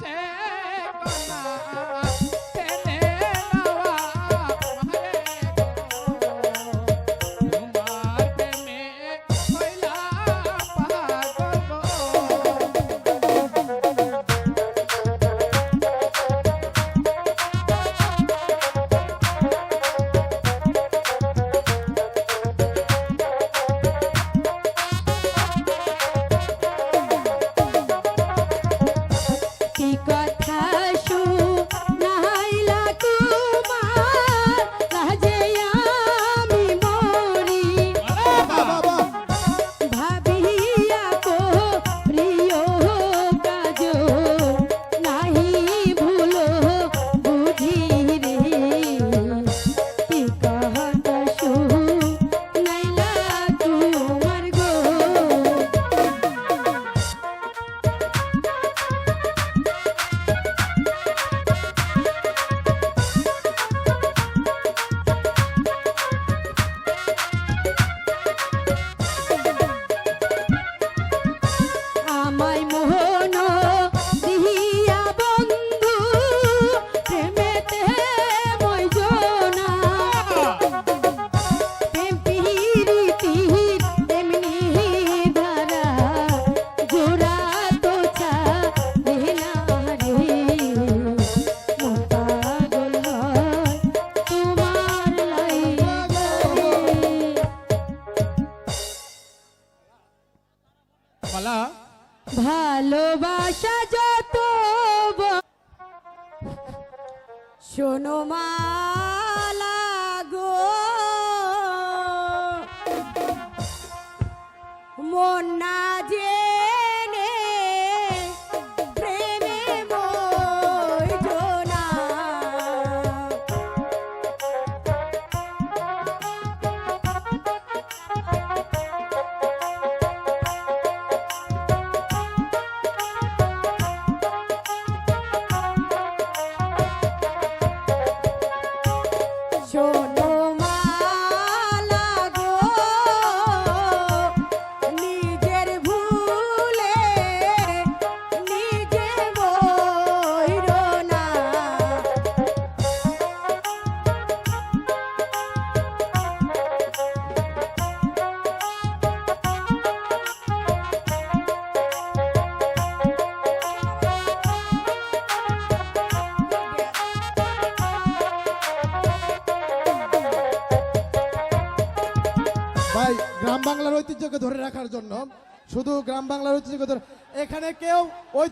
সে কথা বলো ভালোবাসা যত শোনো মালা। ভাই, গ্রাম বাংলার ঐতিহ্যকে ধরে রাখার জন্য, শুধু গ্রাম বাংলার ঐতিহ্যকে ধরে এখানে কেউ ওই